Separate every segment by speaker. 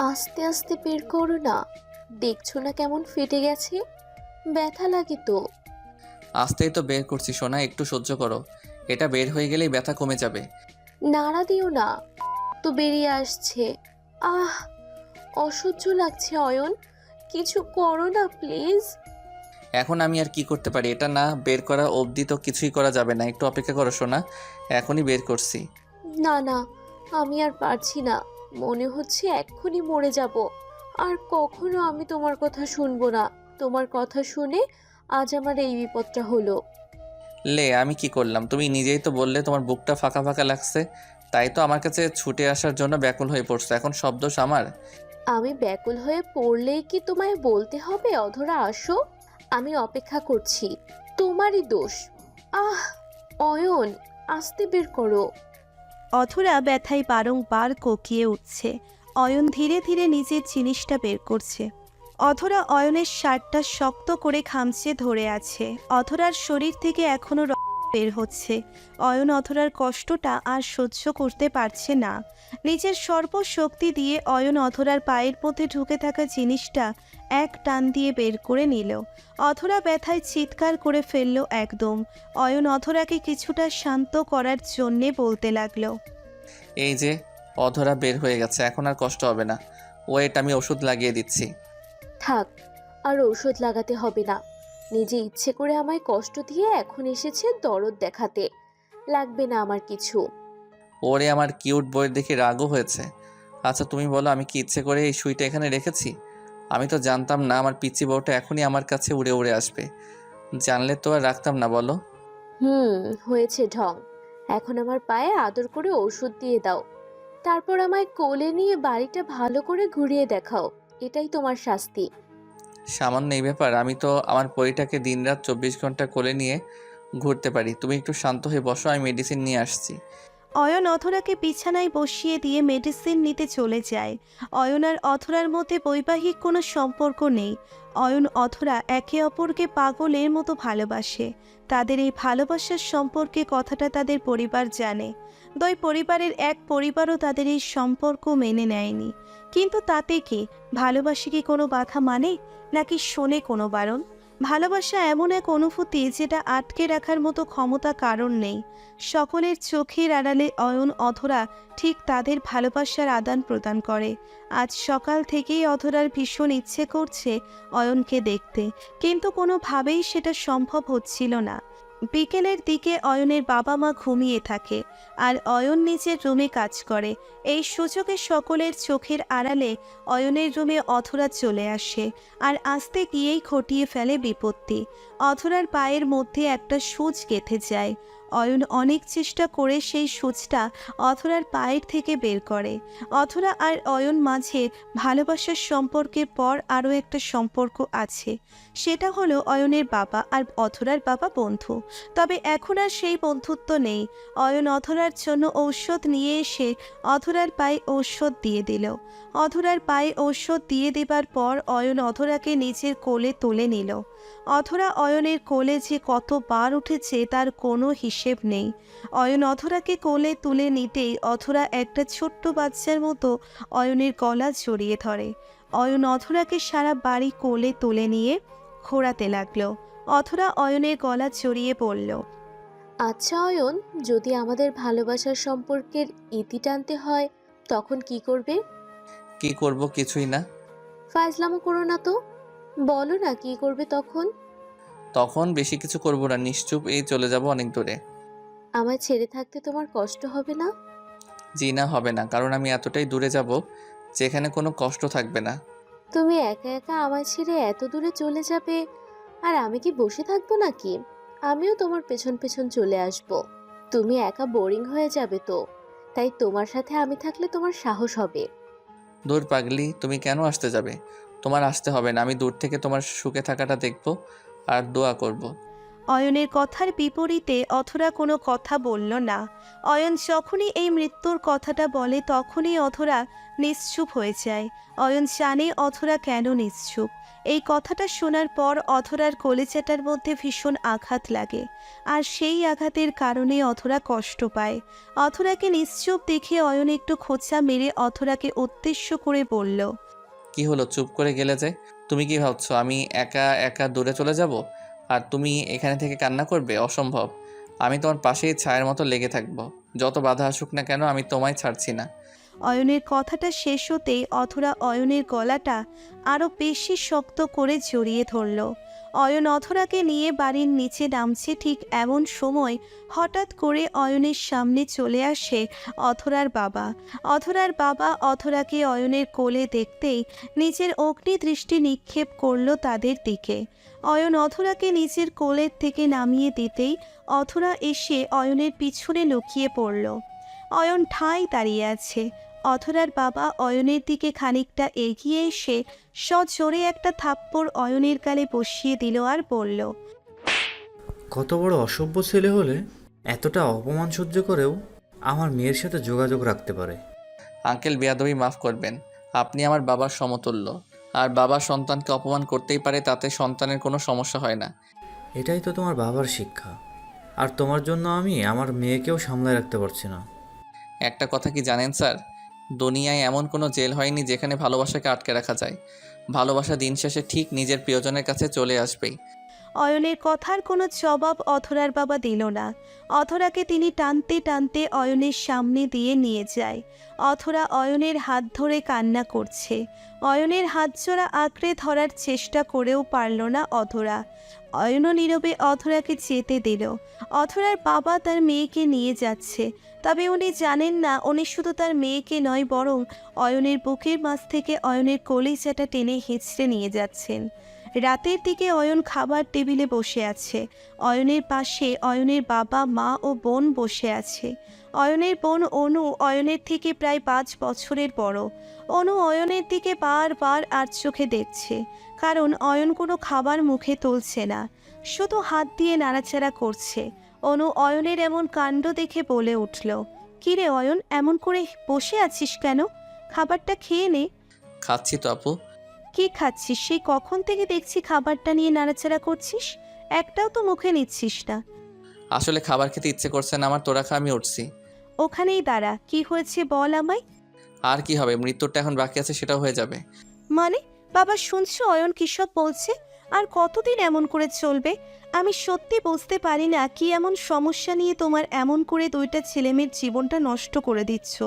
Speaker 1: আস্তে আস্তে বের করো না। দেখছ না কেমন ফেটে গেছে? ব্যথা লাগে তো।
Speaker 2: আস্তেই তো বের করছি সোনা একটু সহ্য করো। এটা বের হয়ে গেলেই ব্যথা কমে যাবে।
Speaker 1: নাড়া দিও না। তো বেরিয়ে আসছে। আহ অসহ্য লাগছে অয়ন। কিছু করো না প্লিজ।
Speaker 2: এখন আমি আর কি করতে পারি? এটা না বের করা অবধি তো কিছুই করা যাবে না। একটু অপেক্ষা করো সোনা। এখনই বের করছি।
Speaker 1: না না আমি আর পারছি না। মনে হচ্ছে এক্ষুনি মরে যাব। আর কখনো আমি তোমার কথা শুনব না। তোমার কথা শুনে আজ আমার এই বিপদটা হলো।
Speaker 2: লে আমি কি করলাম? তুমি নিজেই তো বললে তোমার বুকটা ফাঁকা ফাঁকা লাগছে। তাই তো আমার কাছে ছুটে আসার জন্য ব্যাকুল হয়ে পড়ছো। এখন সব দোষ আমার।
Speaker 1: আমি ব্যাকুল হয়ে পড়লেই কি তোমায় বলতে হবে অধরা? আসো। আমি অপেক্ষা করছি। তোমারই দোষ। আহ অয়ন আসতে বের করো।
Speaker 3: অথরা ব্যথায় বারংবার কোকিয়ে উঠছে। অয়ন ধীরে ধীরে নিজের জিনিসটা বের করছে। অথরা অয়নের শার্টটা শক্ত করে খামচে ধরে আছে। অথরার শরীর থেকে এখনও রক্ত বের হচ্ছে। অয়ন অথরার কষ্টটা আর সহ্য করতে পারছে না। নিজের সর্বশক্তি দিয়ে অয়ন অথরার পায়ের মধ্যে ঢুকে থাকা জিনিসটা এক টান দিয়ে বের করে নিল। অথরা ব্যথায় চিৎকার করে ফেলল একদম। অয়ন অথরাকে কিছুটা শান্ত করার জন্যে বলতে লাগল
Speaker 2: এই যে অধরা বের হয়ে গেছে এখন আর কষ্ট হবে না। ওয়েট আমি ওষুধ লাগিয়ে দিচ্ছি।
Speaker 1: থাক আর ওষুধ লাগাতে হবে না। নিজে ইচ্ছে করে আমায় কষ্ট দিয়ে এখন এসেছে দরদ দেখাতে। লাগবে না আমার কিছু।
Speaker 2: ওরে আমার কিউট বইয়ের দেখে রাগও হয়েছে। আচ্ছা তুমি বলো আমি কি ইচ্ছে করে এই সুইটা এখানে রেখেছি? আমি তো জানতাম না আমার পিচি বউটা এখনই আমার কাছে উড়ে উড়ে আসবে। জানলে তো আর রাখতাম না বলো।
Speaker 1: হুম হয়েছে ঢং। এখন আমার পায়ে আদর করে ওষুধ দিয়ে দাও। তারপর আমায় কোলে নিয়ে বাড়িটা ভালো করে ঘুরিয়ে দেখাও। এটাই তোমার শাস্তি।
Speaker 2: সামান্য এই ব্যাপার, আমি তো আমার পরিটাকে দিনরাত চব্বিশ ঘণ্টা কোলে নিয়ে ঘুরতে পারি। তুমি একটু শান্ত হয়ে বসো, আমি মেডিসিন নিয়ে আসছি।
Speaker 3: অয়ন অথরাকে বিছানায় বসিয়ে দিয়ে মেডিসিন নিতে চলে যায়। অয়ন আর অথরার মধ্যে বৈবাহিক কোনো সম্পর্ক নেই। অয়ন, অথরা একে অপরকে পাগলের মতো ভালোবাসে। তাদের এই ভালোবাসার সম্পর্কে কথাটা তাদের পরিবার জানে। দুই পরিবারের এক পরিবারও তাদের এই সম্পর্ক মেনে নেয়নি। কিন্তু তাতে কি? ভালোবাসে কি কোনো বাধা মানে? নাকি শোনে কোনো বারণ? ভালোবাসা এমন এক অনুভূতি যেটা আটকে রাখার মতো ক্ষমতা কারণ নেই। সকলের চোখের আড়ালে অয়ন অধরা ঠিক তাদের ভালোবাসার আদান প্রদান করে। আজ সকাল থেকেই অধরার ভীষণ ইচ্ছে করছে অয়নকে দেখতে, কিন্তু কোনোভাবেই সেটা সম্ভব হচ্ছিল না। বিকেলের দিকে অয়নের বাবা মা ঘুমিয়ে থাকে আর অয়ন নিজের রুমে কাজ করে। এই সুযোগে সকলের চোখের আড়ালে অয়নের রুমে অধরা চলে আসে আর আসতে গিয়েই ঘটিয়ে ফেলে বিপত্তি। অধরার পায়ের মধ্যে একটা সূচ গেঁথে যায়। অয়ন অনেক চেষ্টা করে সেই সূচটা অথরার পায়ের থেকে বের করে। অথরা আর অয়ন মাঝে ভালোবাসার সম্পর্কের পর আরও একটা সম্পর্ক আছে। সেটা হলো অয়নের বাবা আর অথরার বাবা বন্ধু। তবে এখন আর সেই বন্ধুত্ব নেই। অয়ন অথরার জন্য ঔষধ নিয়ে এসে অথরার পায়ে ঔষধ দিয়ে দিল। অধরার পায়ে ঔষধ দিয়ে দেবার পর অয়ন অধরাকে নিজের কোলে তুলে নিল। অধরা অয়নের কোলে যে কতবার উঠেছে তার কোনো হিসেব নেই। অয়ন অধরাকে কোলে তুলে নিতেই অথরা একটা ছোট্ট বাচ্চার মতো অয়নের গলা জড়িয়ে ধরে। অয়ন অধরাকে সারা বাড়ি কোলে তুলে নিয়ে ঘোরাতে লাগল। অথরা অয়নের গলা জড়িয়ে পড়ল
Speaker 1: আচ্ছা অয়ন যদি আমাদের ভালোবাসার সম্পর্কের ইতি টানতে হয় তখন কি করবে?
Speaker 2: কি করব কিছুই না।
Speaker 1: ফাজলামো করো না তো। বলো না কি করবে তখন?
Speaker 2: তখন বেশি কিছু করব না নিশ্চুপ এই চলে যাব অনেক দূরে।
Speaker 1: আমায় ছেড়ে থাকতে তোমার কষ্ট হবে না?
Speaker 2: জি না হবে না কারণ আমি এতটাই দূরে যাব যেখানে কোনো কষ্ট থাকবে না।
Speaker 1: তুমি একা একা আমায় ছেড়ে এত দূরে চলে যাবে? আর আমি কি বসে থাকব নাকি? আমিও তোমার পেছন পেছন চলে আসব। তুমি একা বোরিং হয়ে যাবে তো তাই তোমার সাথে আমি থাকলে তোমার সাহস হবে।
Speaker 2: দূর পাগলি তুমি কেন আসতে যাবে? তোমার আসতে হবে না আমি দূর থেকে তোমার সুখে থাকাটা দেখব আর দোয়া করব।
Speaker 3: অয়নের কথার বিপরীতে অথরা কোনো কথা বলল না। অয়ন যখনই এই মৃত্যুর কথাটা বলে তখনই অথরা নিশ্চুপ হয়ে যায়। অয়ন জানে অথরা কেন নিশ্চুপ। এই কথাটা শোনার পর অথরার কলেজাটার মধ্যে ভীষণ আঘাত লাগে। আর সেই আঘাতের কারণে অথরা কষ্ট পায়। অথরাকে নিশ্চুপ দেখে অয়ন একটু খোঁচা মেরে অথরাকে উদ্দেশ্য করে বলল,
Speaker 2: কি হলো? চুপ করে গেলে যে? তুমি কি ভাবছ আমি একা একা দূরে চলে যাব? আর তুমি এখানে থেকে কান্না করবে? অসম্ভব। আমি তোমার পাশেই ছায়ের মতো লেগে থাকব। যত বাধা আসুক না কেন, আমি তোমায় ছাড়ছি না।
Speaker 3: অয়নের কথাটা শেষ হতেই অথরা অয়নের গলাটা আরও বেশি শক্ত করে জড়িয়ে ধরল। অয়ন অথরাকে নিয়ে বাড়ির নিচে নামছে ঠিক এমন সময় হঠাৎ করে অয়নের সামনে চলে আসে অথরার বাবা। অথরার বাবা অথরাকে অয়নের কোলে দেখতেই নিজের অগ্নি দৃষ্টি নিক্ষেপ করল তাদের দিকে। অয়ন অথরাকে নিজের কোলের থেকে নামিয়ে দিতেই অথরা এসে অয়নের পিছনে লুকিয়ে পড়ল। অয়ন ঠাঁই দাঁড়িয়ে আছে। অথরার বাবা অয়নের দিকে খানিকটা এগিয়ে এসে সজোরে একটা থাপ্পড় অয়নের কালে বসিয়ে দিল আর বলল
Speaker 4: কত বড় অসভ্য ছেলে হলে এতটা অপমান সহ্য করেও আমার মেয়ের সাথে যোগাযোগ রাখতে পারে।
Speaker 2: আঙ্কেল বিয়াদবি মাফ করবেন। আপনি আমার বাবার সমতুল্য। আর বাবা সন্তানকে অপমান করতেই পারে তাতে সন্তানের কোনো সমস্যা হয় না।
Speaker 4: এটাই তো তোমার বাবার শিক্ষা। আর তোমার জন্য আমি আমার মেয়েকেও সামলায় রাখতে পারছি না।
Speaker 2: একটা কথা কি জানেন স্যার? দুনিয়ায় এমন কোনো জেল হয়নি যেখানে ভালোবাসাকে আটকে রাখা যায়। ভালোবাসা দিন শেষে ঠিক নিজের প্রিয়জনের কাছে চলে আসবেই।
Speaker 3: অয়নের কথার কোনো জবাব অথরার বাবা দিল না। অথরাকে তিনি টানতে টানতে অয়নের সামনে দিয়ে নিয়ে যায়। অথরা অয়নের হাত ধরে কান্না করছে। অয়নের হাত জোড়া আঁকড়ে ধরার চেষ্টা করেও পারল না অথরা অয়নও নীরবে অথরাকে যেতে দিল। অথরার বাবা তার মেয়েকে নিয়ে যাচ্ছে। তবে উনি জানেন না, উনি শুধু তার মেয়েকে নয়, বরং অয়নের বুকের মাছ থেকে অয়নের কলিজাটা টেনে হেঁচড়ে নিয়ে যাচ্ছেন। রাতের দিকে অয়ন খাবার টেবিলে বসে আছে। অয়নের পাশে অয়নের বাবা, মা ও বোন বসে আছে। অয়নের বোন অনু অয়নের থেকে প্রায় পাঁচ বছরের বড়। অনু অয়নের দিকে বারবার আর চোখে দেখছে, কারণ অয়ন কোনো খাবার মুখে তুলছে না। শুধু হাত দিয়ে নাড়াচাড়া করছে। অনু অয়নের এমন কাণ্ড দেখে বলে উঠল, কিরে অয়ন, এমন করে বসে আছিস কেন? খাবারটা খেয়ে নে।
Speaker 2: খাচ্ছি তো আপু।
Speaker 3: কি খাচ্ছিস? সেই কখন থেকে দেখছি খাবারটা নিয়ে নাড়াচাড়া করছিস? একটাও তো মুখে নিচ্ছিস না।
Speaker 2: আসলে খাবার খেতে ইচ্ছে করছে না আমার তোরা খা আমি উঠছি।
Speaker 3: ওখানেই দাঁড়া কি হয়েছে বল আমায়।
Speaker 2: আর কি হবে মৃত্যুরটা এখন বাকি আছে সেটাও হয়ে যাবে।
Speaker 3: মানে? বাবা শুনছো? অয়ন কিসব বলছে? আর কতদিন এমন করে চলবে? আমি সত্যি বুঝতে পারি না কি এমন সমস্যা নিয়ে তোমার এমন করে দুইটা ছেলেমেয়ের জীবনটা নষ্ট করে দিচ্ছ।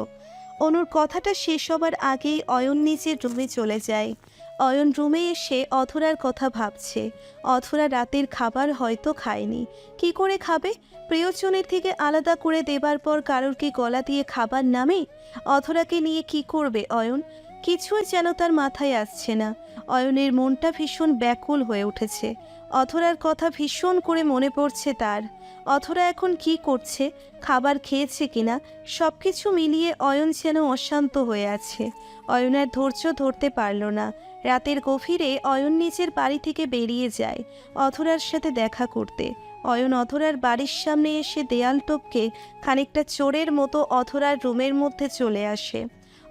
Speaker 3: অনুর কথাটা শেষ হবার আগেই অয়ন নিচে রুমে চলে যায়। অয়ন রুমে এসে অথরার কথা ভাবছে। অথরা রাতের খাবার হয়তো খায়নি। কি করে খাবে? প্রিয়জনের থেকে আলাদা করে দেবার পর কারোর কি গলা দিয়ে খাবার নামে? অথরাকে নিয়ে কি করবে অয়ন? কিছুই যেন তার মাথায় আসছে না। অয়নের মনটা ভীষণ ব্যাকুল হয়ে উঠেছে। অথরার কথা ভীষণ করে মনে পড়ছে তার। অথরা এখন কি করছে, খাবার খেয়েছে কিনা সব কিছু মিলিয়ে অয়ন যেন অশান্ত হয়ে আছে। অয়নের ধৈর্য ধরতে পারল না। রাতের গভীরে অয়ন নিজের বাড়ি থেকে বেরিয়ে যায় অথরার সাথে দেখা করতে। অয়ন অথরার বাড়ির সামনে এসে দেয়াল টপকে খানিকটা চোরের মতো অথরার রুমের মধ্যে চলে আসে।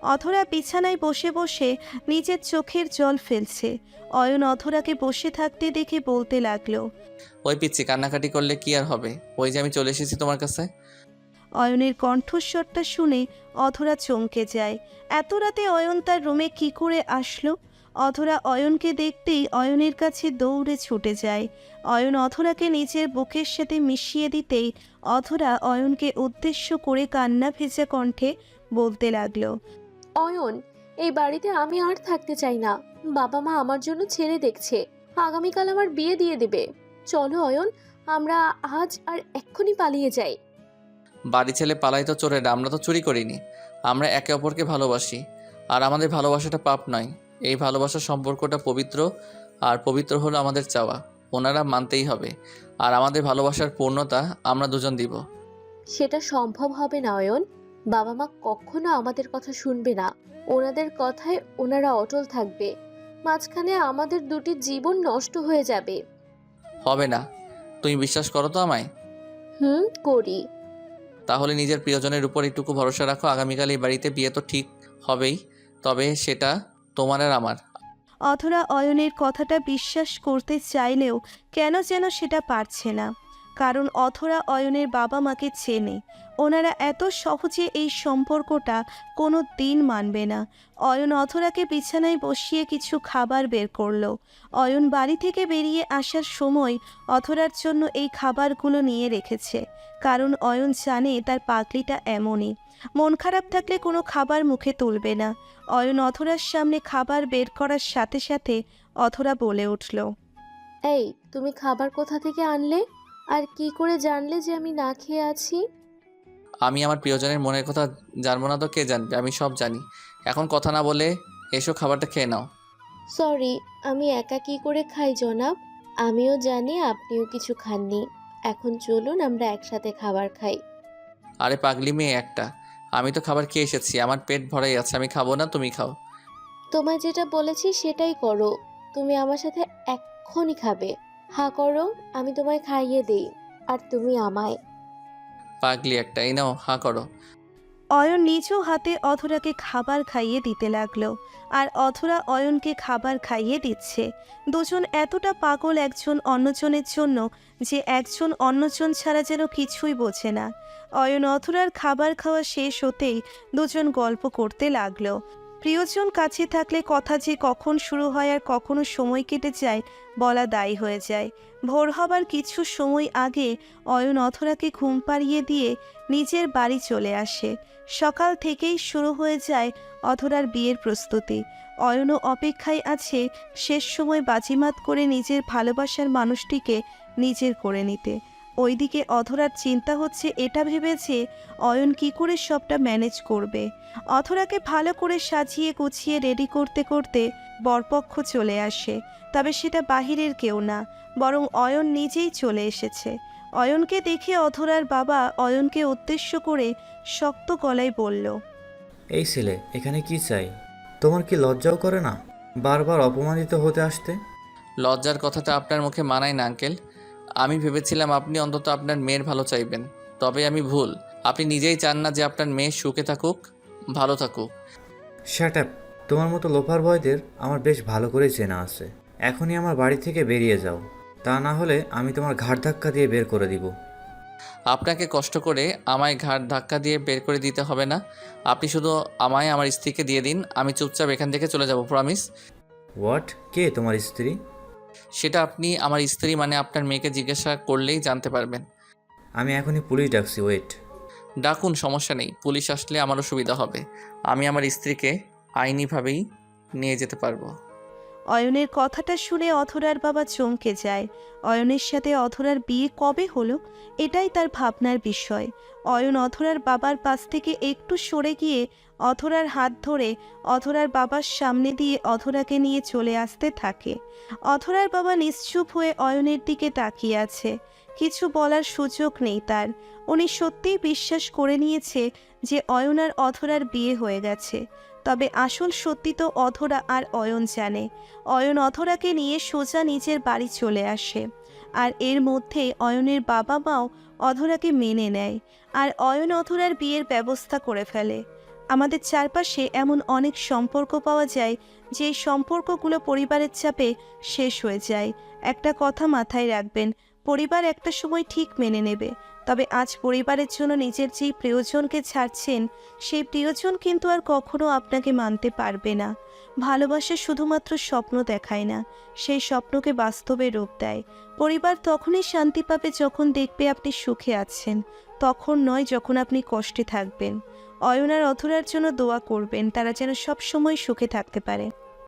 Speaker 3: অথরা বিছানায় বসে বসে নিজের চোখের জল ফেলছে। অয়ন অথরাকে বসে থাকতে দেখে বলতে লাগল
Speaker 2: ওই পিচ্ছি কান্নাকাটি করলে কি আর হবে? ওই যে আমি চলে এসেছি তোমার কাছে?
Speaker 3: অয়নের কণ্ঠস্বরটা শুনে অধরা চমকে যায়। এত রাতে অয়ন তার রুমে কি করে আসলো? অধরা অয়নকে দেখতেই অয়নের কাছে দৌড়ে ছুটে যায়। অয়ন অধরাকে নিজের বুকের সাথে মিশিয়ে দিতেই অধরা অয়নকে উদ্দেশ্য করে কান্না ভেজা কণ্ঠে বলতে লাগল
Speaker 1: অয়ন এই বাড়িতে আমি আর থাকতে চাই না। বাবা মা আমার জন্য ছেড়ে দেখছে। আগামীকাল আমার বিয়ে দিয়ে দেবে। চলো অয়ন আমরা আজ আর এক্ষুনি পালিয়ে যাই।
Speaker 2: বাড়ি ছেলে পালাই তো চোরেরা আমরা তো চুরি করিনি। আমরা একে অপরকে ভালোবাসি। আর আমাদের ভালোবাসাটা পাপ নয়। এই ভালোবাসার সম্পর্কটা পবিত্র আর পবিত্র হলো আমাদের চাওয়া। ওনারা মানতেই হবে। আর আমাদের ভালোবাসার পূর্ণতা আমরা দুজন দিব।
Speaker 1: সেটা সম্ভব হবে না অয়ন। বাবা মা কখনো আমাদের কথা শুনবে না। ওনাদের কথায় ওনারা অটল থাকবে। মাঝখানে আমাদের দুটি জীবন নষ্ট হয়ে যাবে।
Speaker 2: হবে না। তুমি বিশ্বাস করো তো আমায়?
Speaker 1: হুম করি।
Speaker 2: তাহলে নিজের প্রিয়জনের উপর একটুকু ভরসা রাখো। আগামীকাল এই বাড়িতে বিয়ে তো ঠিক হবেই। তবে সেটা তোমার আর আমার।
Speaker 3: অথরা অয়নের কথাটা বিশ্বাস করতে চাইলেও কেন যেন সেটা পারছে না। কারণ অথরা অয়নের বাবা মাকে চেনে। ওনারা এত সহজে এই সম্পর্কটা কোনো দিন মানবে না। অয়ন অথরাকে বিছানায় বসিয়ে কিছু খাবার বের করল। অয়ন বাড়ি থেকে বেরিয়ে আসার সময় অথরার জন্য এই খাবারগুলো নিয়ে রেখেছে। কারণ অয়ন জানে তার পাগলিটা এমনই। মন খারাপ থাকলে কোনো খাবার মুখে তুলবে না। অয়ন অথরার সামনে খাবার বের করার সাথে সাথে অথরা বলে উঠল,
Speaker 1: এই, তুমি খাবার কোথা থেকে আনলে? আর কি করে জানলে যে আমি না খেয়ে আছি?
Speaker 2: আমি আমার প্রিয়জনের মনের কথা জানব না তো কে জানবে? আমি সব জানি। এখন কথা না বলে এসো খাবারটা খেয়ে নাও।
Speaker 1: সরি আমি একা কি করে খাই জনাব? আমিও জানি আপনিও কিছু খাননি। এখন চলুন আমরা একসাথে খাবার খাই।
Speaker 2: আরে পাগলি মেয়ে একটা আমি তো খাবার খেয়ে এসেছি আমার পেট ভরাই আছে আমি খাব না তুমি খাও।
Speaker 1: তোমায় যেটা বলেছি সেটাই করো তুমি আমার সাথে এক্ষুনি খাবে। হা করো আমি তোমায় খাইয়ে দেই আর তুমি আমায়।
Speaker 2: পাগলি একটা এই নাও হা করো।
Speaker 3: অয়ন নিচু হাতে অথরাকে খাবার খাইয়ে দিতে লাগল আর অথরা অয়নকে খাবার খাইয়ে দিচ্ছে। দুজন এতটা পাগল একজন অন্যজনের জন্য যে একজন অন্যজন ছাড়া যেন কিছুই বোঝে না। অয়ন অথরার খাবার খাওয়া শেষ হতেই দুজন গল্প করতে লাগল। প্রিয়জন কাছে থাকলে কথা যে কখন শুরু হয় আর কখনো সময় কেটে যায় বলা দায়ী হয়ে যায়। ভোর হবার কিছু সময় আগে অয়ন অথরাকে ঘুম পাড়িয়ে দিয়ে নিজের বাড়ি চলে আসে। সকাল থেকেই শুরু হয়ে যায় অধরার বিয়ের প্রস্তুতি। অয়নও অপেক্ষায় আছে শেষ সময় বাজিমাত করে নিজের ভালোবাসার মানুষটিকে নিজের করে নিতে। ওইদিকে অধরার চিন্তা হচ্ছে এটা ভেবেছে অয়ন কি করে সবটা ম্যানেজ করবে। অধরাকে ভালো করে সাজিয়ে গুছিয়ে রেডি করতে করতে বরপক্ষ চলে আসে। তবে সেটা বাহিরের কেউ না বরং অয়ন নিজেই চলে এসেছে। অয়নকে দেখে অধরার বাবা অয়নকে উদ্দেশ্য করে শক্ত গলায় বলল
Speaker 4: এই ছেলে এখানে কি চাই? তোমার কি লজ্জাও করে না? বারবার অপমানিত হতে আসতে?
Speaker 2: লজ্জার কথাটা আপনার মুখে মানায় না আঙ্কেল। আমি ভেবেছিলাম আপনি অন্তত আপনার মেয়ের ভালো চাইবেন তবে আমি ভুল। আপনি নিজেই চান না যে আপনার মেয়ে সুখে থাকুক ভালো থাকুক।
Speaker 4: শ্যাট আপ তোমার মতো লোফার বয়দের আমার বেশ ভালো করে চেনা আছে। এখনই আমার বাড়ি থেকে বেরিয়ে যাও। তা না হলে আমি তোমার ঘাড় ধাক্কা দিয়ে বের করে দিব।
Speaker 2: আপনাকে কষ্ট করে আমায় ঘাড় ধাক্কা দিয়ে বের করে দিতে হবে না। আপনি শুধু আমায় আমার স্ত্রীকে দিয়ে দিন আমি চুপচাপ এখান থেকে চলে যাব প্রমিস
Speaker 4: হোয়াট কে তোমার স্ত্রী?
Speaker 2: সেটা আপনি আমার স্ত্রী মানে আপনার মেয়েকে জিজ্ঞাসা করলেই জানতে পারবেন।
Speaker 4: আমি এখনই পুলিশ ডাকছি ওয়েট
Speaker 2: ডাকুন সমস্যা নেই। পুলিশ আসলে আমারও সুবিধা হবে। আমি আমার স্ত্রীকে আইনিভাবেই নিয়ে যেতে পারব।
Speaker 3: অয়নের কথাটা শুনে অথরার বাবা চমকে যায়। অয়নের সাথে অধরার বিয়ে কবে হলো, এটাই তার ভাবনার বিষয়। অয়ন অধরার বাবার পাশ থেকে একটু সরে গিয়ে অধরার হাত ধরে অধরার বাবার সামনে দিয়ে অধরাকে নিয়ে চলে আসতে থাকে। অধরার বাবা নিশ্চুপ হয়ে অয়নের দিকে তাকিয়ে আছে। কিছু বলার সুযোগ নেই তার। উনি সত্যিই বিশ্বাস করে নিয়েছে যে অয়ন আর অধরার বিয়ে হয়ে গেছে। তবে আসল সত্যি তো অধরা আর অয়ন জানে। অয়ন অধরাকে নিয়ে সোজা নিজের বাড়ি চলে আসে। আর এর মধ্যে অয়নের বাবা মাও অধরাকে মেনে নেয় আর অয়ন অধরার বিয়ের ব্যবস্থা করে ফেলে। আমাদের চারপাশে এমন অনেক সম্পর্ক পাওয়া যায় যে সম্পর্কগুলো পরিবারের চাপে শেষ হয়ে যায়। একটা কথা মাথায় রাখবেন পরিবার একটা সময় ঠিক মেনে নেবে। তবে আজ পরিবারের জন্য নিজের যেই প্রিয়জনকে ছাড়ছেন, সেই প্রিয়জন কিন্তু আর কখনো আপনাকে মানতে পারবে না। ভালোবাসা শুধুমাত্র স্বপ্ন দেখায় না, সেই স্বপ্নকে বাস্তবে রূপ দেয়। পরিবার তখনই শান্তি পাবে যখন দেখবে আপনি সুখে আছেন, তখন নয় যখন আপনি কষ্টে থাকবেন। অয়নার অধরার জন্য দোয়া করবেন, তারা যেন সব সময় সুখে থাকতে পারে।